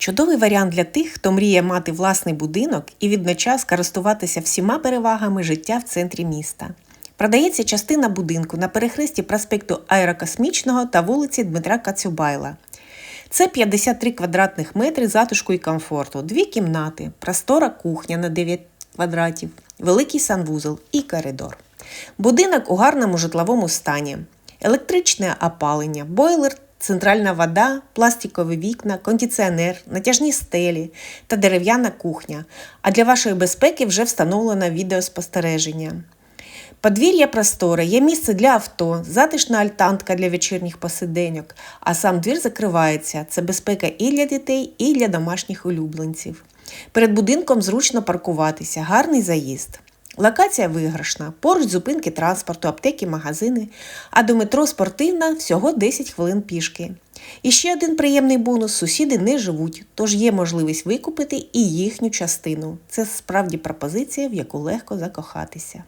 Чудовий варіант для тих, хто мріє мати власний будинок і відночас користуватися всіма перевагами життя в центрі міста. Продається частина будинку на перехресті проспекту Аерокосмічного та вулиці Дмитра Кацюбайла. Це 53 квадратних метри затишку і комфорту, дві кімнати, простора кухня на 9 квадратів, великий санвузол і коридор. Будинок у гарному житловому стані, електричне опалення, бойлер, центральна вода, пластикові вікна, кондиціонер, натяжні стелі та дерев'яна кухня. А для вашої безпеки вже встановлено відеоспостереження. Подвір'я просторе, є місце для авто, затишна альтанка для вечірніх посиденьок, а сам двір закривається. Це безпека і для дітей, і для домашніх улюбленців. Перед будинком зручно паркуватися, гарний заїзд. Локація виграшна, поруч зупинки транспорту, аптеки, магазини, а до метро спортивна всього 10 хвилин пішки. І ще один приємний бонус: сусіди не живуть, тож є можливість викупити і їхню частину. Це справді пропозиція, в яку легко закохатися.